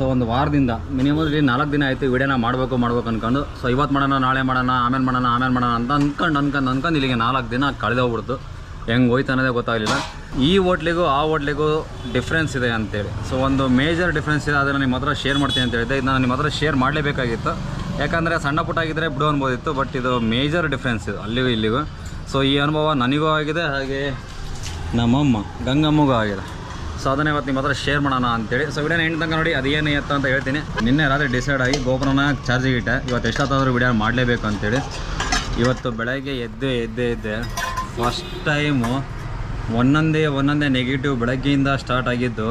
So ಒಂದು ವಾರದಿಂದ minimum ನಾಲ್ಕು ದಿನ ಆಯಿತು ವಿಡಿಯೋನ ಮಾಡಬೇಕು, ಮಾಡ್ಬೇಕು ಅನ್ಕೊಂಡು. ಸೊ ಇವತ್ತು ಮಾಡೋಣ, ನಾಳೆ ಮಾಡೋಣ, ಆಮೇಲೆ ಮಾಡೋಣ ಆಮೇಲೆ ಮಾಡೋಣ ಅಂತ ಅನ್ಕೊಂಡು ಅನ್ಕೊಂಡು ಅನ್ಕೊಂಡು ಇಲ್ಲಿಗೆ ನಾಲ್ಕು ದಿನ ಕಳೆದೋಗ್ಬಿಡ್ತು ಹೆಂಗೆ ಹೋಯ್ತು ಅನ್ನೋದೇ ಗೊತ್ತಾಗಲಿಲ್ಲ. ಈ ಹೋಟ್ಲಿಗೂ, ಆ ಹೋಟ್ಲಿಗೂ ಡಿಫ್ರೆನ್ಸ್ ಇದೆ ಅಂತೇಳಿ. ಸೊ ಒಂದು ಮೇಜರ್ ಡಿಫ್ರೆನ್ಸ್ ಇದೆ, ಅದನ್ನು ನಿಮ್ಮ ಹತ್ರ ಶೇರ್ ಮಾಡ್ತೀನಿ ಅಂತ ಹೇಳಿದೆ ನಾನು ನಿಮ್ಮ ಹತ್ರ ಶೇರ್ ಮಾಡಲೇಬೇಕಾಗಿತ್ತು. ಯಾಕಂದರೆ ಸಣ್ಣ ಪುಟ್ಟ ಆಗಿದ್ದರೆ ಬಿಡು ಅನ್ಬೋದಿತ್ತು ಬಟ್ ಇದು ಮೇಜರ್ ಡಿಫ್ರೆನ್ಸ್ ಇದು, ಅಲ್ಲಿಗೂ ಇಲ್ಲಿಗೂ. ಸೊ ಈ ಅನುಭವ ನನಗೂ ಆಗಿದೆ, ಹಾಗೆ ನಮ್ಮಮ್ಮ, ಗಂಗಮ್ಮಗೂ ಆಗಿದೆ. ಸೊ ಅದನ್ನ ಇವತ್ತು ನಿಮ್ಮ ಹತ್ರ ಶೇರ್ ಮಾಡೋಣ ಅಂತೇಳಿ. ಸೊ ವಿಡಿಯೋನ ಹೆಣ್ಣು ತನಕ ನೋಡಿ, ಅದೇನು ಎತ್ತ ಅಂತ ಹೇಳ್ತೀನಿ. ನಿನ್ನೆ ರಾತ್ರಿ ಡಿಸೈಡ್ ಆಗಿ ಗೋಪುರನ ಚಾರ್ಜಿಗೆ ಇಟ್ಟೆ. ಇವತ್ತು ಎಷ್ಟೊತ್ತಾದರೂ ವಿಡಿಯೋ ಮಾಡಲೇಬೇಕು ಅಂತೇಳಿ. ಇವತ್ತು ಬೆಳಗ್ಗೆ ಎದ್ದೆ ಎದ್ದೆ ಎದ್ದೆ. ಫಸ್ಟ್ ಟೈಮು ಒಂದೊಂದೇ ಒಂದೊಂದೇ ನೆಗೆಟಿವ್ ಬೆಳಗ್ಗೆಯಿಂದ ಸ್ಟಾರ್ಟ್ ಆಗಿದ್ದು,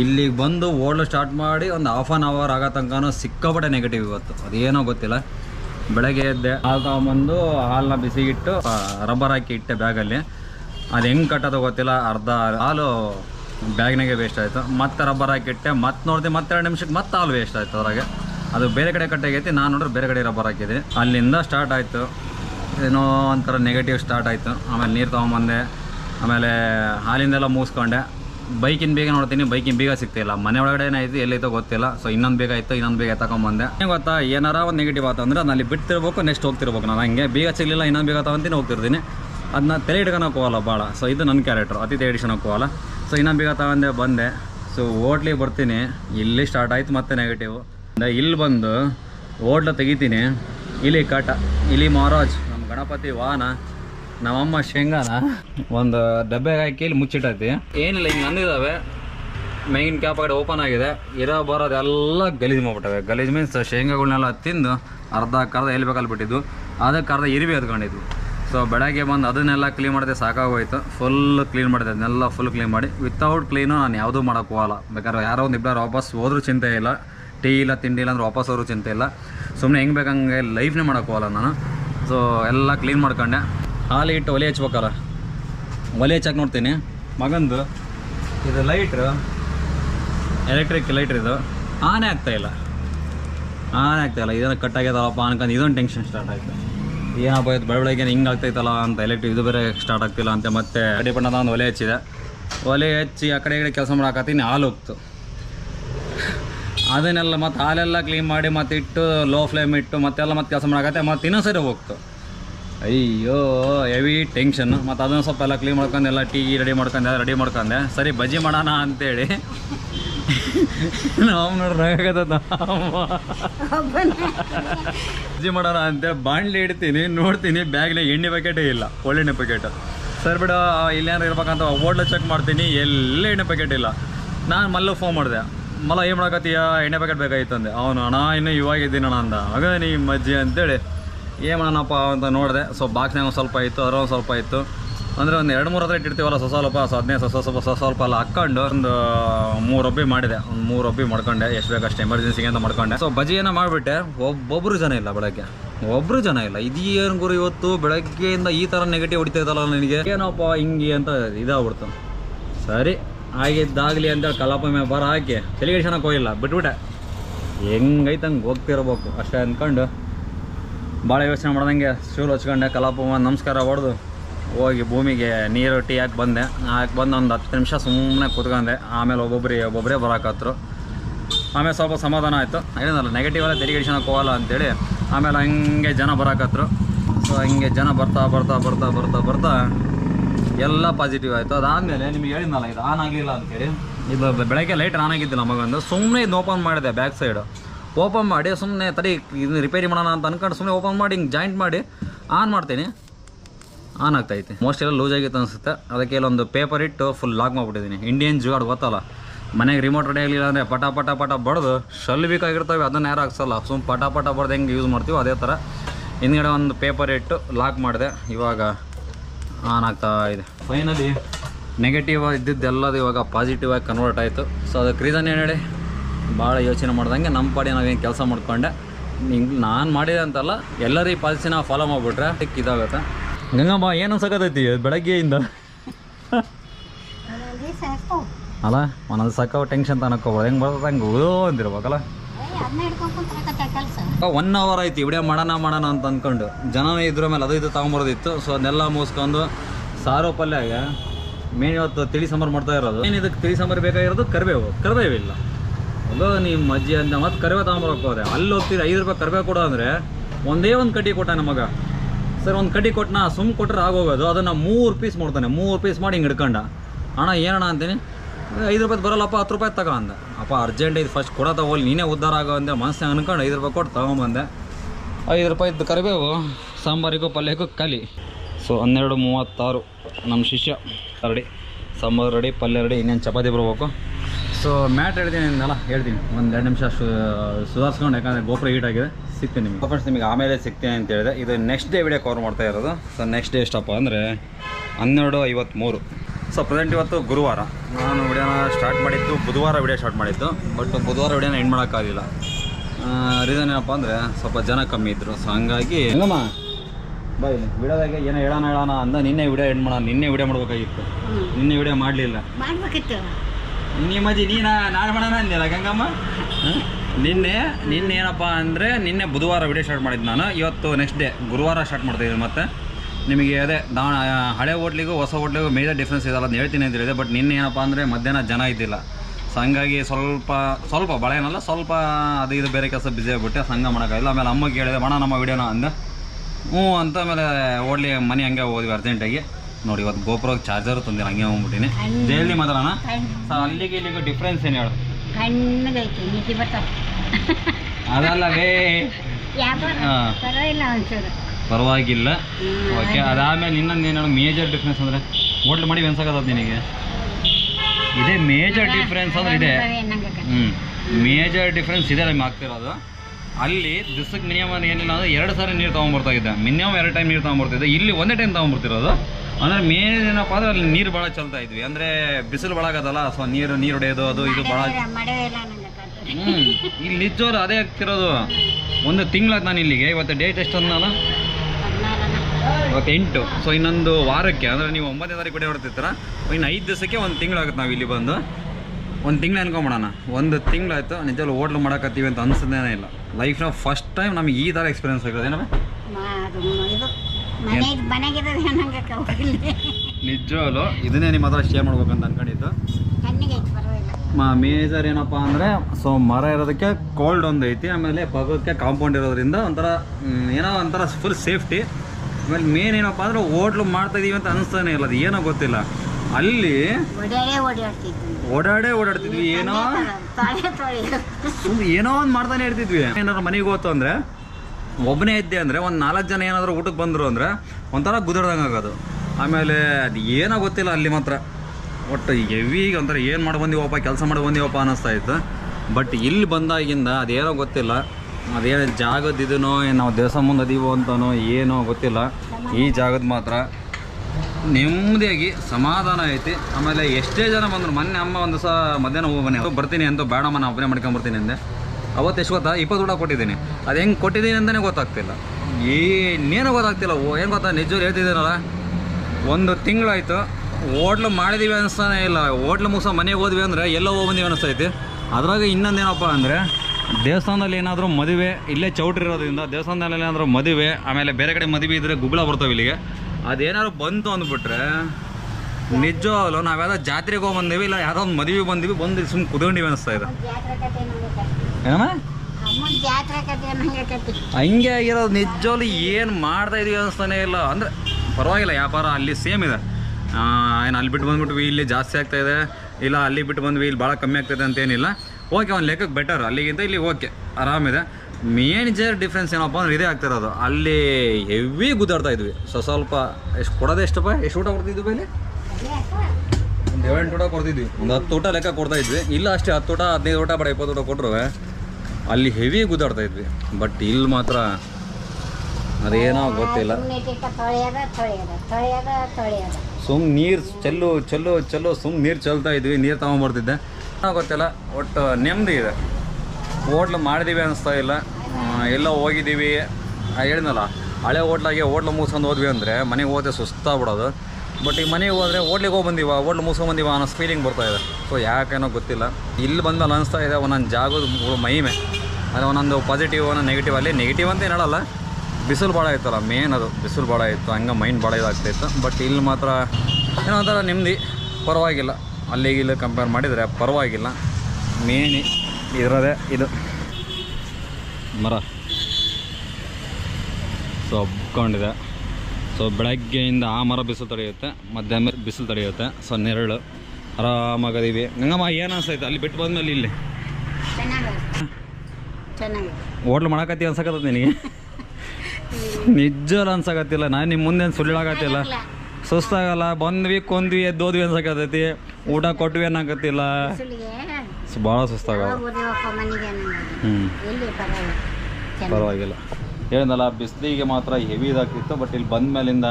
ಇಲ್ಲಿಗೆ ಬಂದು ಓಡಲು ಸ್ಟಾರ್ಟ್ ಮಾಡಿ ಒಂದು ಹಾಫ್ ಆನ್ ಅವರ್ ಆಗೋ ತನಕನೂ ಸಿಕ್ಕಾಪಟ್ಟೆ ನೆಗೆಟಿವ್ ಇವತ್ತು. ಅದೇನೋ ಗೊತ್ತಿಲ್ಲ. ಬೆಳಗ್ಗೆ ಎದ್ದೆ. ಹಾಲು ತೊಗೊಂಬಂದು ಹಾಲನ್ನ ಬಿಸಿಗಿಟ್ಟು ರಬ್ಬರ್ ಹಾಕಿ ಇಟ್ಟೆ ಬ್ಯಾಗಲ್ಲಿ ಅದು ಹೆಂಗೆ ಕಟ್ಟೋದು ಗೊತ್ತಿಲ್ಲ. ಅರ್ಧ ಹಾಲು ಬ್ಯಾಗ್ನಾಗೆ ವೇಸ್ಟ್ ಆಯಿತು. ಮತ್ತೆ ರಬ್ಬರ್ ಹಾಕಿಟ್ಟೆ ಮತ್ತೆ ನೋಡಿದೆ ಮತ್ತೆ ಎರಡು ನಿಮಿಷಕ್ಕೆ ಮತ್ತೆ ಹಾಲು ವೇಸ್ಟ್ ಆಯಿತು ಅದ್ರಾಗೆ. ಅದು ಬೇರೆ ಕಡೆ ಕಟ್ಟಾಗೈತಿ ನಾನು ನೋಡಿದ್ರೆ ಬೇರೆ ಕಡೆ ರಬ್ಬರ್ ಹಾಕಿದ್ದೀನಿ ಅಲ್ಲಿಂದ ಸ್ಟಾರ್ಟ್ ಆಯಿತು. ಏನೋ ಒಂಥರ ನೆಗೆಟಿವ್ ಸ್ಟಾರ್ಟ್ ಆಯಿತು. ಆಮೇಲೆ ನೀರು ತೊಗೊಂಬಂದೆ, ಆಮೇಲೆ ಹಾಲಿಂದೆಲ್ಲ ಮುಗಿಸ್ಕೊಂಡೆ. ಬೈಕಿನ ಬೇಗ ನೋಡ್ತೀನಿ, ಬೈಕಿನ ಬೇಗ ಸಿಗ್ತಿಲ್ಲ ಮನೆ ಒಳಗಡೆ ಏನಾಯ್ತು ಎಲ್ಲೈತೋ ಗೊತ್ತಿಲ್ಲ. ಸೊ ಇನ್ನೊಂದು ಬೇಗ ಆಯಿತು, ಇನ್ನೊಂದು ಬೇಗ ತಗೊಂಬಂದೆ. ಹೆಂಗೆ ಗೊತ್ತಾ, ಏನಾರ ಒಂದು ನೆಗೆಟಿವ್ ಆಯ್ತು ಅಂದರೆ ನಾನು ಅಲ್ಲಿ ನೆಕ್ಸ್ಟ್ ಹೋಗ್ತಿರ್ಬೇಕು. ನಾನು ಹಂಗೆ ಬೇಗ ಸಿಗಲಿಲ್ಲ, ಇನ್ನೊಂದು ಬೇಗ ತಗೊಂತೀನಿ, ಹೋಗ್ತಿರ್ತೀನಿ. ಅದನ್ನ ತಲೆ ಹಿಡ್ಕೊಳಕ್ಕೆ ಹೋಗಲ್ಲ ಭಾಳ ಸೊ ಇದು ನನ್ನ ಕ್ಯಾರೆಕ್ಟರ್ ಅತಿಥಿ ಎಡಿಷನ್ ಹೋಗಲ್ಲ. ಸೊ ಇನ್ನೊಂದು ಬೇಗ ತಗೊಂಡೆ, ಬಂದೆ. ಸೊ ಹೋಟ್ಲಿಗೆ ಬರ್ತೀನಿ. ಇಲ್ಲಿ ಸ್ಟಾರ್ಟ್ ಆಯ್ತು ಮತ್ತೆ ನೆಗೆಟಿವ್ ಇಲ್ಲಿ ಬಂದು ಹೋಟ್ಲ ತೆಗಿತೀನಿ. ಇಲ್ಲಿ ಕಾಟ, ಇಲ್ಲಿ ಮಹಾರಾಜ್, ನಮ್ಮ ಗಣಪತಿ ವಾಹನ, ನಮ್ಮಮ್ಮ ಶೇಂಗಾನ, ಒಂದು ಡಬ್ಬೆ ಹಾಕಿ ಇಲ್ಲಿ ಮುಚ್ಚಿಟ್ಟೈತಿ. ಏನಿಲ್ಲ, ಹಿಂಗೆ ಅಂದಿದ್ದಾವೆ. ಮೈನ್ ಕ್ಯಾಪ್ ಕಡೆ ಓಪನ್ ಆಗಿದೆ. ಇರೋ ಬರೋದೆಲ್ಲ ಗಲೀಜು ಮಾಡ್ಬಿಟ್ಟವೆ. ಗಲೀಜು ಮೀನ್ಸ್ ಶೇಂಗಾಗಳನ್ನೆಲ್ಲ ತಿಂದು ಅರ್ಧ ಕರ್ಧ ಎಲ್ಲಿ ಬೇಕಲ್ಲಿ ಬಿಟ್ಟಿದ್ದು. ಅದಕ್ಕೆ ಅರ್ಧ ಇರಿವಿ ಎತ್ಕೊಂಡಿದ್ವು ಸೊ ಬೆಳಗ್ಗೆ ಬಂದು ಅದನ್ನೆಲ್ಲ ಕ್ಲೀನ್ ಮಾಡಿದೆ, ಸಾಕಾಗೋಯ್ತು. ಫುಲ್ ಕ್ಲೀನ್ ಮಾಡಿದೆ, ಅದನ್ನೆಲ್ಲ ಫುಲ್ ಕ್ಲೀನ್ ಮಾಡಿ. ವಿತೌಟ್ ಕ್ಲೀನು ನಾನು ಯಾವುದೂ ಮಾಡೋಕ್ಕೆ ಹೋಗಲ್ಲ. ಬೇಕಾದ್ರೆ ಯಾರೋ ಒಂದು ಇಬ್ಬರು ವಾಪಸ್ ಹೋದ್ರೂ ಚಿಂತೆ ಇಲ್ಲ. ಟೀ ಇಲ್ಲ, ತಿಂಡಿ ಇಲ್ಲ ಅಂದ್ರೆ ವಾಪಸ್ ಹೋದ್ರೂ ಚಿಂತೆ ಇಲ್ಲ. ಸುಮ್ಮನೆ ಹೆಂಗೆ ಬೇಕಂಗೆ ಲೈಫ್ನೇ ಮಾಡೋಕ್ಕೆ ಹೋಗಲ್ಲ ನಾನು. ಸೊ ಎಲ್ಲ ಕ್ಲೀನ್ ಮಾಡ್ಕೊಂಡೆ. ಹಾಲು ಇಟ್ಟು ಒಲೆ ಹಚ್ಬೇಕಲ್ಲ. ಒಲೆ ಹಚ್ಚಕ್ಕೆ ನೋಡ್ತೀನಿ. ಮಗಂದು, ಇದು ಲೈಟ್ರು ಎಲೆಕ್ಟ್ರಿಕ್ ಲೈಟ್ರ್ ಇದು. ಆನೇ ಆಗ್ತಾಯಿಲ್ಲ ಆನೇ ಆಗ್ತಾಯಿಲ್ಲ ಇದನ್ನು ಕಟ್ ಆಗ್ಯದಲ್ಲಪ್ಪ ಅನ್ಕೊಂಡು ಇದೊಂದು ಟೆನ್ಷನ್ ಸ್ಟಾರ್ಟ್ ಆಯ್ತು. ಏನಪ್ಪ ಇದು ಬೆಳೆ ಬೆಳಗ್ಗೆ ಹಿಂಗೆ ಆಗ್ತೈತಲ್ಲ ಅಂತ ಎಲೆಕ್ಟ್ರಿಕ್ ಇದು ಬೇರೆ ಸ್ಟಾರ್ಟ್ ಆಗ್ತಿಲ್ಲ ಅಂತ ಮತ್ತೆ ಕಡೆ ಬಣ್ಣದ ಒಂದು ಒಲೆ ಹಚ್ಚಿದೆ. ಒಲೆ ಹಚ್ಚಿ ಆ ಕಡೆ ಕಡೆ ಕೆಲಸ ಮಾಡಾಕತ್ತೀನಿ ಹಾಲು ಹೋಗ್ತು. ಅದನ್ನೆಲ್ಲ ಮತ್ತೆ ಹಾಲೆಲ್ಲ ಕ್ಲೀನ್ ಮಾಡಿ ಮತ್ತೆ ಇಟ್ಟು ಲೋ ಫ್ಲೇಮ್ ಇಟ್ಟು ಮತ್ತೆಲ್ಲ ಮತ್ತೆ ಕೆಲಸ ಮಾಡಾಕತ್ತೆ ಮತ್ತೆ ಇನ್ನೊಂದು ಸರಿ ಹೋಗ್ತು. ಅಯ್ಯೋ ಹೆವಿ ಟೆನ್ಷನ್ ಮತ್ತು ಅದನ್ನು ಸ್ವಲ್ಪ ಎಲ್ಲ ಕ್ಲೀನ್ ಮಾಡ್ಕೊಂಡು, ಎಲ್ಲ ಟೀ ರೆಡಿ ಮಾಡ್ಕೊಂಡೆ ರೆಡಿ ಮಾಡ್ಕೊಂಡೆ. ಸರಿ, ಬಜ್ಜಿ ಮಾಡೋಣ ಅಂತೇಳಿ. ನಾವು. ನೋಡ್ರಿ ನಗಾಕತ್ತದ ಜಿ ಮಾಡೋಣ ಅಂತ ಬಾಣ್ಲಿ ಇಡ್ತೀನಿ ನೋಡ್ತೀನಿ ಬ್ಯಾಗ್ನ ಎಣ್ಣೆ ಪ್ಯಾಕೆಟೇ ಇಲ್ಲ ಒಳ್ಳೆಣ್ಣೆ ಪ್ಯಾಕೆಟ್ ಸರ್ ಬಿಡ ಇಲ್ಲೇನಾರು ಇರ್ಬೇಕಂತ ಓಡ್ಲ ಚೆಕ್ ಮಾಡ್ತೀನಿ ಎಲ್ಲ ಎಣ್ಣೆ ಪ್ಯಾಕೆಟ್ ಇಲ್ಲ. ನಾನು ಮಲ್ಲ ಫೋನ್ ಮಾಡಿದೆ. ಮಲ್ಲ ಏನು ಮಾಡಕತ್ತೀಯ? ಎಣ್ಣೆ ಪ್ಯಾಕೆಟ್ ಬೇಕಾಗಿತ್ತು ಅಂದೆ. ಅವನು ಅಣ್ಣ ಇನ್ನೂ ಇವಾಗಿದ್ದೀನಿ ಅಣ್ಣ ಅಂದ. ಆಗ ನೀ ಮಜ್ಜಿ ಅಂತೇಳಿ ಏನು ಮಾಡೋಣಪ್ಪ ಅಂತ ನೋಡಿದೆ. ಸೊ ಬಾಕ್ಸ್ನಾಗ ಒಂದು ಸ್ವಲ್ಪ ಇತ್ತು ಅದರ ಒಂದು ಸ್ವಲ್ಪ ಇತ್ತು. ಅಂದರೆ ಒಂದು ಎರಡು ಮೂರು ಹತ್ರ ಇಟ್ಟಿರ್ತೀವಲ್ಲ ಸ್ವಲ್ಪ ಸ್ವಲ್ಪ ಸೊ ಹದಿನೈದು ಸ್ವಲ್ಪ ಸ್ವಲ್ಪ ಸ್ವಲ್ಪ ಅಲ್ಲ ಹಾಕ್ಕೊಂಡು ಒಂದು ಮೂರು ಒಬ್ಬಿ ಮಾಡಿದೆ. ಒಂದು ಮೂರು ಒಬ್ಬಿ ಮಾಡ್ಕೊಂಡೆ. ಎಷ್ಟು ಬೇಕಷ್ಟು ಎಮರ್ಜೆನ್ಸಿಗೆ ಅಂತ ಮಾಡ್ಕೊಂಡೆ. ಸೊ ಬಜಿ ಏನೋ ಮಾಡಿಬಿಟ್ಟೆ ಒಬ್ಬೊಬ್ಬರು ಜನ ಇಲ್ಲ ಬೆಳಗ್ಗೆ. ಒಬ್ಬರು ಜನ ಇಲ್ಲ. ಇದೇನು ಗುರು ಇವತ್ತು? ಬೆಳಗ್ಗೆಯಿಂದ ಈ ಥರ ನೆಗೆಟಿವ್ ಹೊಡಿತಾ ನನಗೆ? ಏನಪ್ಪ ಹಿಂಗೆ ಅಂತ ಇದಾಗ್ಬಿಡ್ತು. ಸರಿ, ಆಗಿದ್ದಾಗಲಿ ಅಂತೇಳಿ ಕಲಾಪ ಮೇಲೆ ಬರ ಹಾಕಿ ತೆಲಿಗೇಷನಕ್ಕೆ ಹೋಗಿಲ್ಲ. ಬಿಟ್ಬಿಟ್ಟೆ. ಹೆಂಗೈತೆ ಹಂಗೆ ಹೋಗ್ತಿರ್ಬೇಕು? ಅಷ್ಟೇ ಅಂದ್ಕೊಂಡು ಭಾಳ ಯೋಚನೆ ಮಾಡ್ದಂಗೆ ಶೂರು ಹಚ್ಕೊಂಡೆ. ಕಲಾಪಮ್ಮ ನಮಸ್ಕಾರ ಹೊಡೆದು. ಹೋಗಿ ಭೂಮಿಗೆ ನೀರು ಟೀ ಹಾಕಿ ಬಂದೆ. ಹಾಕಿ ಬಂದು ಒಂದು ಹತ್ತು ನಿಮಿಷ ಸುಮ್ಮನೆ ಕೂತ್ಕೊಂಡೆ. ಆಮೇಲೆ ಒಬ್ಬೊಬ್ಬರಿಗೆ ಒಬ್ಬೊಬ್ಬರೇ ಬರೋಕತ್ತರು ಆಮೇಲೆ ಸ್ವಲ್ಪ ಸಮಾಧಾನ ಆಯಿತು. ಏನಲ್ಲ ನೆಗೆಟಿವ್ ಎಲ್ಲ ತೆಲಿಗೇಷನಕ್ಕೆ ಹೋಗಲ್ಲ ಅಂತೇಳಿ ಆಮೇಲೆ ಹಂಗೆ ಜನ ಬರೋಕತ್ತರು ಸೊ ಹಂಗೆ ಜನ ಬರ್ತಾ ಬರ್ತಾ ಬರ್ತಾ ಬರ್ತಾ ಬರ್ತಾ ಎಲ್ಲ ಪಾಸಿಟಿವ್ ಆಯಿತು. ಅದಾದಮೇಲೆ ನಿಮ್ಗೆ ಹೇಳಿದ್ನಲ್ಲ, ಇದು ಆನ್ ಆಗಲಿಲ್ಲ ಅಂತೇಳಿ. ಇದು ಬೆಳಗ್ಗೆ ಲೈಟ್ ಆನ್ ಆಗಿದ್ದಿಲ್ಲ ಮಗಂದು. ಸುಮ್ಮನೆ ಇದು ಓಪನ್ ಮಾಡಿದೆ ಬ್ಯಾಕ್ ಸೈಡು ಓಪನ್ ಮಾಡಿ ಸುಮ್ಮನೆ ತಡಿ, ಇದನ್ನ ರಿಪೇರಿ ಮಾಡೋಣ ಅಂತ ಅನ್ಕೊಂಡು ಸುಮ್ಮನೆ ಓಪನ್ ಮಾಡಿ ಹಿಂಗೆ ಜಾಯಿಂಟ್ ಮಾಡಿ ಆನ್ ಮಾಡ್ತೀನಿ. ಆನ್ ಆಗ್ತೈತಿ ಮೋಸ್ಟ್ ಎಲ್ಲ ಲೂಸ್ ಆಗಿತ್ತು ಅನಿಸುತ್ತೆ. ಅದಕ್ಕೆ ಇಲ್ಲೊಂದು ಪೇಪರ್ ಇಟ್ಟು ಫುಲ್ ಲಾಕ್ ಮಾಡ್ಬಿಟ್ಟಿದ್ದೀನಿ ಇಂಡಿಯನ್ ಜುಗಾಡ್ ಗೊತ್ತಲ್ಲ? ಮನೆಗೆ ರಿಮೋಟ್ ರೆಡಿ ಆಗಲಿಲ್ಲ ಅಂದರೆ ಪಟ ಪಟ ಪಟ ಬಡ್ದು ಶಲ್ ಬೇಕಾಗಿರ್ತವೆ ಅದನ್ನು ಯಾರು ಹಾಕ್ಸಲ್ಲ. ಸುಮ್ಮ ಪಟ ಪಟ ಬಡ್ದು ಹೆಂಗೆ ಯೂಸ್ ಮಾಡ್ತೀವೋ ಅದೇ ಥರ ಹಿಂದ್ಗಡೆ ಒಂದು ಪೇಪರ್ ಇಟ್ಟು ಲಾಕ್ ಮಾಡಿದೆ. ಇವಾಗ ಆನ್ ಆಗ್ತಾ ಇದೆ. ಫೈನಲಿ ನೆಗೆಟಿವ್ ಇದ್ದಿದ್ದೆಲ್ಲದು ಇವಾಗ ಪಾಸಿಟಿವ್ ಆಗಿ ಕನ್ವರ್ಟ್ ಆಯಿತು. ಸೊ ಅದಕ್ಕೆ ರೀಸನ್ ಏನು ಹೇಳಿ? ಭಾಳ ಯೋಚನೆ ಮಾಡ್ದಂಗೆ ನಮ್ಮ ಪಾಡಿ ನಾವು ಏನು ಕೆಲಸ ಮಾಡ್ಕೊಂಡೆ. ಹಿಂಗೆ ನಾನು ಮಾಡಿದೆ ಅಂತಲ್ಲ ಎಲ್ಲರೂ ಈ ಪಾಲಿಸಿನ ಫಾಲೋ ಮಾಡಿಬಿಟ್ರೆ ಇದಾಗುತ್ತೆ ಗಂಗಮ್ಮ ಏನು ಸಾಕತೈತಿ ಬೆಳಗ್ಗೆಯಿಂದ. ಅಲ್ಲ ಒಂದೊಂದು ಸಕ್ಕ ಟೆನ್ಷನ್ ತನಕೋಬೋದು ಹೆಂಗೆ ಬರ್ತದೆ ಹಂಗೆ ಓ ಅಂದಿರ್ಬೇಕಲ್ಲ ಒನ್ ಅವರ್ ಆಯ್ತು ವಿಡಿಯೋ ಮಾಡೋಣ ಮಾಡೋಣ ಅಂತ ಅಂದ್ಕೊಂಡು ಜನ ಇದ್ರ ಮೇಲೆ ಅದು ಇದು ತಗೊಂಬರೋದಿತ್ತು ಸೊ ಅದನ್ನೆಲ್ಲ ಮುಗಿಸ್ಕೊಂಡು ಸಾರು ಪಲ್ಯಾಗ ಮೇನ್ ಇವತ್ತು ತಿಳಿ ಸಾಂಬಾರು ಮಾಡ್ತಾ ಇರೋದು. ಏನು ಇದಕ್ಕೆ ತಿಳಿ ಸಾಂಬಾರು ಬೇಕಾಗಿರೋದು? ಕರಿಬೇವು. ಕರಿಬೇವು ಇಲ್ಲ. ಅದು ನಿಮ್ಮ ಅಜ್ಜಿ ಅಂದ ಮತ್ತೆ ಕರಿಬೇವು ತೊಗೊಂಬರೋಕೆ ಹೋದೆ. ಅಲ್ಲಿ ಹೋಗ್ತೀರಿ ಐದು ರೂಪಾಯಿ ಕರಿಬೇವು ಕೊಡೋ ಅಂದರೆ ಒಂದೇ ಒಂದು ಕಟ್ಟಿ ಕೊಟ್ಟ ನಮಗ. ಸರ್, ಒಂದು ಕಡ್ಡಿ ಕೊಟ್ಟನ ಸುಮ್ ಕೊಟ್ಟರೆ ಆಗೋಗೋದು. ಅದನ್ನು ಮೂರು ಪೀಸ್ ಮಾಡ್ತಾನೆ. ಮೂರು ಪೀಸ್ ಮಾಡಿ ಹಿಂಗೆ ಹಿಡ್ಕೊಂಡ. ಅಣ್ಣ, ಏನಣ್ಣ ಅಂತೀನಿ? ಐದು ರೂಪಾಯಿ ಬರೋಲ್ಲಪ್ಪ ಹತ್ತು ರೂಪಾಯಿ ತಗೋ ಅಂದ. ಅಪ್ಪ ಅರ್ಜೆಂಟ್ ಇದು ಫಸ್ಟ್ ಕೊಡ ತಗೋಲಿ ನೀನೇ ಉದ್ಧಾರ ಆಗೋ ಅಂದೆ. ಮನಸ್ಸಿನ ಅನ್ಕೊಂಡು ಐದು ರೂಪಾಯಿ ಕೊಟ್ಟು ತೊಗೊಂಬಂದೆ ಐದು ರೂಪಾಯಿದ್ದು ಕರಿಬೇವು, ಸಾಂಬಾರಿಗೂ ಪಲ್ಯಕ್ಕೂ ಕಲಿ. ಸೊ, ಹನ್ನೆರಡು ಮೂವತ್ತಾರು. ನಮ್ಮ ಶಿಷ್ಯ ರೆಡಿ ಸಾಂಬಾರು ರೆಡಿ, ಪಲ್ಯ ರೆಡಿ, ಇನ್ನೇನು ಚಪಾತಿ ಬರ್ಬೇಕು? ಸೊ, ಮ್ಯಾಟ್ ಹೇಳ್ತೀನಿ ಅಂದಲ್ಲ ಹೇಳ್ತೀನಿ. ಒಂದು ಎರಡು ನಿಮಿಷ ಸುಧಾರಿಸ್ಕೊಂಡು, ಯಾಕಂದರೆ ಗೋಪುರ ಹೀಟ್ ಆಗಿದೆ. ಸಿಗ್ತೀನಿ ನಿಮಗೆ? ಫ್ರೆಂಡ್ಸ್ ನಿಮಗೆ ಆಮೇಲೆ ಸಿಗ್ತೀನಿ ಅಂತ ಹೇಳಿದೆ. ಇದು ನೆಕ್ಸ್ಟ್ ಡೇ ವಿಡಿಯೋ ಕವರ್ ಮಾಡ್ತಾ ಇರೋದು. ಸೊ ನೆಕ್ಸ್ಟ್ ಡೇ ಎಷ್ಟಪ್ಪ ಅಂದರೆ ಹನ್ನೆರಡು ಐವತ್ತ್ಮೂರು ಸೊ ಪ್ರೆಸೆಂಟ್ ಇವತ್ತು ಗುರುವಾರ. ನಾನು ವಿಡಿಯೋನ ಸ್ಟಾರ್ಟ್ ಮಾಡಿದ್ದು ಬುಧವಾರ ವಿಡಿಯೋ ಸ್ಟಾರ್ಟ್ ಮಾಡಿದ್ದು. ಬಟ್ ಬುಧವಾರ ವಿಡಿಯೋನ ಎಂಡ್ ಮಾಡೋಕ್ಕಾಗಲಿಲ್ಲ ರೀಸನ್ ಏನಪ್ಪ ಅಂದರೆ ಸ್ವಲ್ಪ ಜನ ಕಮ್ಮಿ ಇದ್ದರು ಸೊ ಹಂಗಾಗಿ ಏನಮ್ಮ ಬಾಯ್ ವಿಡಿಯೋದಾಗೆ ಏನೋ ಹೇಳೋಣ ಹೇಳೋಣ ಅಂದ ನಿನ್ನೆ ವಿಡಿಯೋ ಎಂಡ್ ಮಾಡೋಣ ನಿನ್ನೆ ವಿಡಿಯೋ ಮಾಡಬೇಕಾಗಿತ್ತು. ನಿನ್ನೆ ವಿಡಿಯೋ ಮಾಡಲಿಲ್ಲ. ನಿಮ್ಮ ನಿಮ್ಮಜ್ಜಿ ನೀನಾ ನಾನು ಮಾಡೋಣ ಅಂದಿಲ್ಲ ಗಂಗಮ್ಮ? ಹ? ನಿನ್ನೆ ನಿನ್ನೆ ಏನಪ್ಪ ಅಂದರೆ ನಿನ್ನೆ ಬುಧವಾರ ವಿಡಿಯೋ ಸ್ಟಾರ್ಟ್ ಮಾಡಿದ್ದು ನಾನು. ಇವತ್ತು ನೆಕ್ಸ್ಟ್ ಡೇ ಗುರುವಾರ ಸ್ಟಾರ್ಟ್ ಮಾಡ್ತಾಯಿದ್ದೀನಿ ಮತ್ತೆ. ನಿಮಗೆ ಅದೇ ದಾ ಹಳೆ ಹೋಟ್ಲಿಗೂ ಹೊಸ ಹೋಟ್ಲಿಗೂ ಮೇಜರ್ ಡಿಫ್ರೆನ್ಸ್ ಇದಲ್ಲ ಅಂತ ಹೇಳ್ತೀನಿ ಅಂತ ಹೇಳಿದೆ ಬಟ್ ನಿನ್ನೆ ಏನಪ್ಪ ಅಂದರೆ ಮಧ್ಯಾಹ್ನ ಜನ ಇದ್ದಿಲ್ಲ. ಸೊ ಹಂಗಾಗಿ ಸ್ವಲ್ಪ ಸ್ವಲ್ಪ ಬಳೆ ಏನಲ್ಲ ಸ್ವಲ್ಪ ಅದು ಇದು ಬೇರೆ ಕೆಲಸ ಬಿಸಿ ಆಗಿಬಿಟ್ಟೆ ಸಂಘ ಮಾಡೋಕ್ಕಾಗಿಲ್ಲ. ಆಮೇಲೆ ಅಮ್ಮಗೆ ಹೇಳಿದೆ ಬಣ್ಣ ನಮ್ಮ ವಿಡಿಯೋನ ಅಂದೆ. ಹ್ಞೂ ಅಂತ ಆಮೇಲೆ ಓಡ್ಲಿ ಮನೆ ಹಂಗೆ ಹೋದ್ವಿ ಅರ್ಜೆಂಟಾಗಿ ನೋಡಿ ಇವತ್ತು ಗೋಪುರಕ್ಕೆ ಚಾರ್ಜರ್ ತಂದಿಲ್ಲ ಹಂಗೆ ಹೋಗ್ಬಿಟ್ಟಿನಿ. ಜೈಲಿ ಮಾತಾಡೋಣ? ಸೊ ಅಲ್ಲಿಗೆ ಇಲ್ಲಿಗೂ ಡಿಫ್ರೆನ್ಸ್ ಏನು ಹೇಳೋದು ಅದಲ್ಲವೇ. ಪರವಾಗಿಲ್ಲ ಓಕೆ ಅದಾದ್ಮೇಲೆ ಇನ್ನೊಂದು ಏನೋ ಮೇಜರ್ ಡಿಫ್ರೆನ್ಸ್ ಅಂದರೆ ಹೋಟ್ಲ್ ಮಾಡಿ ಅನ್ಸಕತ್ತದ ನಿನಗೆ? ಇದೇ ಮೇಜರ್ ಡಿಫ್ರೆನ್ಸ್ ಅಂದ್ರೆ ಇದೆ. ಹ್ಞೂ ಮೇಜರ್ ಡಿಫ್ರೆನ್ಸ್ ಇದೆ ನಮ್ಗೆ ಆಗ್ತಿರೋದು ಅಲ್ಲಿ ದಿವಸಕ್ಕೆ ಮಿನಿಮಮ್ ಏನಿಲ್ಲ ಅಂದರೆ ಎರಡು ಸಾರಿ ನೀರು ತೊಗೊಂಡ್ಬರ್ತಾ ಇದ್ದೆ. ಮಿನಿಮಮ್ ಎರಡು ಟೈಮ್ ನೀರು ತೊಗೊಂಬರ್ತಿದ್ದೆ. ಇಲ್ಲಿ ಒಂದೇ ಟೈಮ್ ತೊಗೊಂಬರ್ತಿರೋದು. ಅಂದರೆ ಮೇನ್ ಏನಪ್ಪ ಅಂದ್ರೆ ಅಲ್ಲಿ ನೀರು ಭಾಳ ಚಲ್ತಾ ಇದ್ವಿ. ಅಂದರೆ ಬಿಸಿಲು ಭಾಳ ಆಗದಲ್ಲ ಸೊ ನೀರು ನೀರು ಹೊಡೆಯೋದು ಅದು ಇದು ಭಾಳ ಹ್ಞೂ ಇಲ್ಲಿ ಅದೇ ಆಗ್ತಿರೋದು. ಒಂದು ತಿಂಗಳಾಯ್ತು ನಾನು ಇಲ್ಲಿಗೆ. ಇವತ್ತು ಡೇಟ್ ಎಷ್ಟು ಅಂದ ನಾನು? ಹದಿನಾರನ. ಇವತ್ತು ಎಂಟು. ಸೊ ಇನ್ನೊಂದು ವಾರಕ್ಕೆ ಅಂದರೆ ನೀವು ಒಂಬತ್ತನೇ ತಾರೀಕು ಕೂಡ ಹೊಡ್ತಿರ್ತೀರ ಇನ್ನು ಐದು ದಿವಸಕ್ಕೆ ಒಂದು ತಿಂಗಳಾಗುತ್ತೆ ನಾವು ಇಲ್ಲಿ ಬಂದು. ಒಂದು ತಿಂಗಳು ಅನ್ಕೊಂಬಿಡೋಣ. ಒಂದು ತಿಂಗಳಾಯ್ತು ನಿಜವಾಗ್ಲೂ ಹೋಟ್ಲು ಮಾಡಕತ್ತೀವಿ ಅಂತ ಅನ್ಸೋದೇನೇ ಇಲ್ಲ. ಲೈಫ್ನ ಫಸ್ಟ್ ಟೈಮ್ ನಮಗೆ ಈ ಥರ ಎಕ್ಸ್ಪೀರಿಯನ್ಸ್ ಆಗಿರೋದು ಏನಪ್ಪ ಮಾ- ಅದು ಇದು ಮನೆ ಮನೆಗಿರೋದು ನಂಗೆ ಹೋಗಿಲ್ಲ ನಿಜವಾಗ್ಲು ಇದನ್ನೇ ನಿಮ್ಮ ಹತ್ರ ಶೇರ್ ಮಾಡ್ಬೇಕಂತ ಅನ್ಕೊಂಡಿದ್ದು. ಮೇಜರ್ ಏನಪ್ಪ ಅಂದರೆ ಸೊ ಮರ ಇರೋದಕ್ಕೆ ಕೋಲ್ಡ್ ಒಂದು ಐತಿ ಆಮೇಲೆ ಪಕ್ಕಕ್ಕೆ ಕಾಂಪೌಂಡ್ ಇರೋದ್ರಿಂದ ಒಂಥರ ಏನೋ ಒಂಥರ ಫುಲ್ ಸೇಫ್ಟಿ ಆಮೇಲೆ ಮೇನ್ ಏನಪ್ಪ ಅಂದರೆ ಹೋಟ್ಲು ಮಾಡ್ತಾ ಇದೀವಿ ಅಂತ ಅನಿಸ್ತಾನೆ ಇಲ್ಲ ಅದು ಏನೋ ಗೊತ್ತಿಲ್ಲ. ಅಲ್ಲಿ ಓಡಾಡೇ ಓಡಾಡ್ತಿದ್ವಿ ಓಡಾಡೇ ಓಡಾಡ್ತಿದ್ವಿ ಏನೋ ಸುಮ್ಮನೆ ಏನೋ ಒಂದು ಮಾಡ್ತಾನೆ ಇರ್ತಿದ್ವಿ. ಏನಾದ್ರು ಮನೆಗೆ ಹೋತು ಅಂದರೆ ಒಬ್ಬನೇ ಇದ್ದೆ ಅಂದರೆ ಒಂದು ನಾಲ್ಕು ಜನ ಏನಾದರೂ ಊಟಕ್ಕೆ ಬಂದರು ಅಂದರೆ ಒಂಥರ ಗುದರ್ದಂಗೆ ಆಗೋದು. ಆಮೇಲೆ ಅದು ಏನೋ ಗೊತ್ತಿಲ್ಲ ಅಲ್ಲಿ ಮಾತ್ರ. ಒಟ್ಟು ಹೆವಿಗೆ ಒಂಥರ ಏನು ಮಾಡಿ ಬಂದೀವಪ್ಪ, ಕೆಲಸ ಮಾಡಿ ಬಂದೀವಪ್ಪ ಅನ್ನಿಸ್ತಾ ಇತ್ತು. ಬಟ್ ಇಲ್ಲಿ ಬಂದಾಗಿಂದ ಅದೇನೋ ಗೊತ್ತಿಲ್ಲ. ಅದೇನು ಜಾಗದಿದನೋ ಏನು ನಾವು ದೇವಸ್ಥಾನ ಮುಂದೆ ಅದೀವೋ ಅಂತನೋ, ಏನೋ ಗೊತ್ತಿಲ್ಲ. ಈ ಜಾಗದ ಮಾತ್ರ ನೆಮ್ಮದಿಯಾಗಿ ಸಮಾಧಾನ ಐತಿ. ಆಮೇಲೆ ಎಷ್ಟೇ ಜನ ಬಂದರು, ಮೊನ್ನೆ ಅಮ್ಮ ಒಂದು ಸಹ ಮಧ್ಯಾಹ್ನ ಹೋಗಿ ಬನ್ನಿ. ಬರ್ತೀನಿ ಅಂತ ಬೇಡಮ್ಮ ನಾನು ಒಬ್ಬನೇ ಮಾಡ್ಕೊಂಬರ್ತೀನಿ ಅಂದೆ. ಅವತ್ತು ಎಷ್ಟು ಗೊತ್ತಾ? ಇಪ್ಪತ್ತು ಕೂಡ ಕೊಟ್ಟಿದ್ದೀನಿ. ಅದು ಹೆಂಗೆ ಕೊಟ್ಟಿದ್ದೀನಿ ಅಂತಲೇ ಗೊತ್ತಾಗ್ತಿಲ್ಲ. ಏನೇನೋ ಗೊತ್ತಾಗ್ತಿಲ್ಲ. ಓ, ಏನು ಗೊತ್ತಾ? ನಿಜವ್ರು ಹೇಳ್ತಿದ್ದೀನಲ್ಲ? ಒಂದು ತಿಂಗಳಾಯ್ತು. ಹೋಟ್ಲು ಮಾಡಿದೀವಿ ಅನಿಸ್ತಾನೆ ಇಲ್ಲ. ಹೋಟ್ಲು ಮುಗಿಸೋ ಮನೆಗೆ ಹೋದ್ವಿ ಅಂದರೆ ಎಲ್ಲೋ ಹೋಗ್ಬಂದಿವಿ ಅನಿಸ್ತೈತಿ. ಅದ್ರಾಗ ಇನ್ನೊಂದೇನಪ್ಪ ಅಂದರೆ ದೇವಸ್ಥಾನದಲ್ಲಿ ಏನಾದರೂ ಮದುವೆ, ಇಲ್ಲೇ ಚೌಟ್ರಿ ಇರೋದ್ರಿಂದ ದೇವಸ್ಥಾನದಲ್ಲಿ ಏನಾದರೂ ಮದುವೆ, ಆಮೇಲೆ ಬೇರೆ ಕಡೆ ಮದುವೆ ಇದ್ದರೆ ಗುಬ್ಳ ಬರ್ತಾವೆ ಇಲ್ಲಿಗೆ. ಅದೇನಾದ್ರು ಬಂತು ಅಂದ್ಬಿಟ್ರೆ ನಿಜವಾಗ್ಲು ನಾವ್ಯಾವ್ದೋ ಜಾತ್ರೆಗೆ ಹೋಗಿ ಬಂದೀವಿ, ಇಲ್ಲ ಯಾವುದೋ ಒಂದು ಮದುವೆ ಬಂದೀವಿ, ಬಂದು ಸುಮ್ಮನೆ ಕುತ್ಕೊಂಡಿವಿ ಅನಿಸ್ತಾ ಇದೆ. ಏನಮ್ಮ? ಹಂಗೆ ಆಗಿರೋದು ನಿಜವಾಗ್ಲು ಏನು ಮಾಡ್ತಾ ಇದೀವಿ ಅನಿಸ್ತಾನೆ ಇಲ್ಲ. ಅಂದರೆ ಪರವಾಗಿಲ್ಲ, ವ್ಯಾಪಾರ ಅಲ್ಲಿ ಸೇಮ್ ಇದೆ. ಏನು ಅಲ್ಲಿ ಬಿಟ್ಟು ಬಂದ್ಬಿಟ್ವಿ ಇಲ್ಲಿ ಜಾಸ್ತಿ ಆಗ್ತಾ ಇದೆ. ಇಲ್ಲ, ಅಲ್ಲಿ ಬಿಟ್ಟು ಬಂದ್ವಿ ಇಲ್ಲಿ ಭಾಳ ಕಮ್ಮಿ ಆಗ್ತದೆ ಅಂತೇನಿಲ್ಲ. ಓಕೆ ಒಂದು ಲೆಕ್ಕಕ್ಕೆ ಬೆಟರ್ ಅಲ್ಲಿಗಿಂತ ಇಲ್ಲಿ ಓಕೆ ಆರಾಮಿದೆ. ಮೇಜರ್ ಡಿಫ್ರೆನ್ಸ್ ಏನಪ್ಪ ಅಂದ್ರೆ ಇದೇ ಆಗ್ತಿರೋದು ಅಲ್ಲಿ ಹೆವಿ ಗುದ್ದಾಡ್ತಾ ಇದ್ವಿ. ಸೊ, ಸ್ವಲ್ಪ ಎಷ್ಟು ಕೊಡೋದೇ ಎಷ್ಟಪ್ಪ? ಎಷ್ಟು ಊಟ ಕೊಡ್ತಿದ್ವಿ ಇಲ್ಲಿ ಒಂದು ಏಳೆಂಟು ಊಟ ಕೊಡ್ತಿದ್ವಿ. ಒಂದು ಹತ್ತು ಊಟ ಲೆಕ್ಕ ಕೊಡ್ತಾ ಇದ್ವಿ. ಇಲ್ಲ, ಅಷ್ಟೇ ಹತ್ತು ಊಟ, ಹದಿನೈದು ಊಟ ಬೇಡ ಇಪ್ಪತ್ತು ಊಟ ಕೊಟ್ಟರು ಅಲ್ಲಿ ಹೆವಿ ಗುದ್ದಾಡ್ತಾ ಇದ್ವಿ. ಬಟ್ ಇಲ್ಲಿ ಮಾತ್ರ ಅದೇನೋ ಗೊತ್ತಿಲ್ಲ. ಸುಮ್ ನೀರು ಚೆಲ್ಲು ಚೆಲ್ಲು ಚೆಲ್ಲು, ಸುಮ್ ನೀರು ಚೆಲ್ತಾ ಇದ್ವಿ, ನೀರು ತಗೊಂಬರ್ತಿದ್ದೆ. ಗೊತ್ತಿಲ್ಲ, ಒಟ್ಟು ನೆಮ್ಮದಿ ಇದೆ. ಹೋಟ್ಲು ಮಾಡಿದೀವಿ ಅನಿಸ್ತಾ ಇಲ್ಲ. ಎಲ್ಲ ಹೋಗಿದ್ದೀವಿ ಹೇಳಿದ್ನಲ್ಲ, ಹಳೆ ಹೋಟ್ಲಾಗೆ ಹೋಟ್ಲು ಮುಗಿಸ್ಕೊಂಡು ಹೋದ್ವಿ ಅಂದರೆ ಮನೆಗೆ ಹೋದ್ರೆ ಸುಸ್ತಾಗ್ಬಿಡೋದು. ಬಟ್ ಈ ಮನೆಗೆ ಹೋದರೆ ಹೋಟ್ಲಿಗೆ ಹೋಗಿ ಬಂದೀವ, ಹೋಟ್ಲು ಮುಗಿಸ್ಕೊಂಬಂದಿವ ಅನ್ನೋ ಫೀಲಿಂಗ್ ಬರ್ತಾ ಇದೆ. ಸೊ ಯಾಕೇನೋ ಗೊತ್ತಿಲ್ಲ. ಇಲ್ಲಿ ಬಂದಮೇಲೆ ಅನಿಸ್ತಾ ಇದೆ ಒಂದೊಂದು ಜಾಗದ ಮಹಿಮೆ ಅಂದರೆ ಒಂದೊಂದು ಪಾಸಿಟಿವ್ ಒಂದೊಂದು ನೆಗೆಟಿವ್ ಅಲ್ಲಿ ನೆಗೆಟಿವ್ ಅಂತ ಹೇಳಲ್ಲ ಬಿಸಿಲು ಭಾಳ ಇತ್ತಲ್ಲ ಮೇನ್ ಅದು. ಬಿಸಿಲು ಭಾಳ ಇತ್ತು ಹಂಗೆ ಮೈಂಡ್ ಭಾಳ ಇದಾಗ್ತಾಯಿತ್ತು ಬಟ್ ಇಲ್ಲಿ ಮಾತ್ರ ಏನೋ ಒಂಥರ ನೆಮ್ಮದಿ. ಪರವಾಗಿಲ್ಲ. ಅಲ್ಲಿಗೆ ಇಲ್ಲಿ ಕಂಪೇರ್ ಮಾಡಿದರೆ ಪರವಾಗಿಲ್ಲ. ಮೇನ್ ಇರೋದೇ ಇದು. ಮರ. ಸೊ ಒಬ್ಕೊಂಡಿದೆ ಸೊ ಬೆಳಗ್ಗೆಯಿಂದ ಆ ಮರ ಬಿಸಿಲು ತಡೆಯುತ್ತೆ. ಮಧ್ಯಾಹ್ನ ಬಿಸಿಲು ತಡೆಯುತ್ತೆ. ಸೊ ನೆರಳು. ಆರಾಮಾಗದೀವಿ. ಹಂಗಮ್ಮ ಏನು ಅನಿಸ್ತೈತೆ ಅಲ್ಲಿ ಬಿಟ್ಟು ಬಂದ್ಮೇಲೆ ಇಲ್ಲಿ. ಹೋಟ್ಲು ಮಾಡಕತ್ತಿ ಅನ್ಸಕತ್ತ ನಿನಗೆ? ನಿಜ ಅನ್ಸಕತ್ತಿಲ್ಲ ನಾನು ನಿಮ್ಮ ಮುಂದೆ ಸುಳ್ಳಾಗತ್ತಿಲ್ಲ ಸುಸ್ತಾಗಲ್ಲ ಬಂದ್ವಿ ಕೊಂದ್ವಿ ಎದ್ದೋದ್ವಿ ಅನ್ಸಕತ್ತೈತಿ. ಊಟ ಕೊಟ್ವಿ ಅನ್ನಕತ್ತಿಲ್ಲ. ಬಹಳ ಭಾಳ ಸುಸ್ತಾಗಲ್ಲ ಹ್ಞೂ ಪರವಾಗಿಲ್ಲ. ಏನಲ್ಲ ಬಿಸಿಲಿಗೆ ಮಾತ್ರ ಹೆವಿ ಇದಾಗ್ತಿತ್ತು ಬಟ್ ಇಲ್ಲಿ ಬಂದ ಮೇಲಿಂದ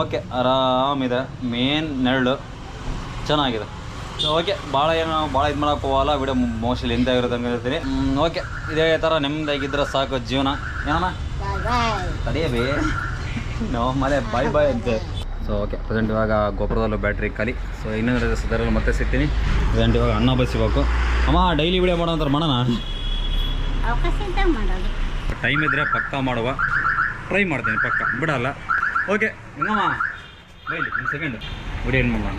ಓಕೆ ಆರಾಮಿದೆ. ಮೇನ್ ನೆರಳು. ಚೆನ್ನಾಗಿದೆ. ಓಕೆ ಭಾಳ ಏನು ಭಾಳ ಇದು ಮಾಡೋಕೆ ಹೋಗಲ್ಲ ವಿಡಿಯೋ ಮೋಸ್ಟ್ಲಿ ಹಿಂದೆ ಇರೋದಂಗೆ ಹೇಳ್ತೀನಿ. ಓಕೆ ಇದೇ ಥರ ನೆಮ್ಮದಿಯಾಗಿದ್ರೆ ಸಾಕು ಜೀವನ. ಬಾಯ್ ತಡೆಯಬೇ ನಾವು ಮನೆ ಬಾಯ್ ಬಾಯ್ ಅಂತೆ. ಸೊ ಓಕೆ ಪ್ರೆಸೆಂಟ್ ಇವಾಗ ಗೊಬ್ಬರದಲ್ಲೂ ಬ್ಯಾಟ್ರಿ ಖಾಲಿ. ಸೊ ಇನ್ನೊಂದು ಸದರಲ್ಲಿ ಮತ್ತೆ ಸಿಗ್ತೀನಿ. ಪ್ರೆಸೆಂಟ್ ಇವಾಗ ಅನ್ನ ಬಸಿಬೇಕು ಅಮ್ಮ ಡೈಲಿ ವಿಡಿಯೋ ಮಾಡೋ ಅಂತಾರೆ ಮಾಡೋಣ ಟೈಮ್ ಇದ್ದರೆ ಪಕ್ಕ ಮಾಡುವ. ಟ್ರೈ ಮಾಡ್ತೀನಿ ಪಕ್ಕ ಬಿಡಲ್ಲ. ಓಕೆ ಹಿಂಗಮ್ಮ ಬೈಲಿ ಒಂದು ಸೆಕೆಂಡ್ ವಿಡಿಯೋ ಏನು ಮಾಡೋಣ.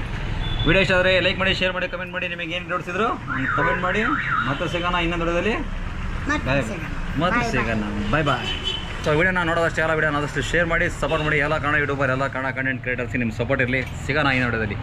ವಿಡಿಯೋ ಇಷ್ಟ ಆದರೆ ಲೈಕ್ ಮಾಡಿ ಶೇರ್ ಮಾಡಿ ಕಮೆಂಟ್ ಮಾಡಿ ನಿಮಗೆ ಏನು ನೋಡಿಸಿದ್ರು ಕಮೆಂಟ್ ಮಾಡಿ. ಮತ್ತೆ ಸಿಗೋಣ ಇನ್ನೊಂದು ವಿಡಿಯೋದಲ್ಲಿ. ಮತ್ತೆ. ಸಿಗೋಣ. ಬಾಯ್ ಬಾಯ್ ಸೊ ವಿಡಿಯೋನ ನೋಡೋದಷ್ಟು ಎಲ್ಲ ವಿಡಿಯೋ ಅದಷ್ಟು ಶೇರ್ ಮಾಡಿ ಸಪೋರ್ಟ್ ಮಾಡಿ. ಎಲ್ಲ ಕನ್ನಡ ಯೂಟ್ಯೂಬರ್ ಎಲ್ಲ ಕನ್ನಡ ಕಂಟೆಂಟ್ ಕ್ರಿಯೇಟರ್ಸ್ ನಿಮ್ಮ ಸಪೋರ್ಟ್ ಇರಲಿ. ಸಿಗೋಣ ಈ ವಿಡಿಯೋದಲ್ಲಿ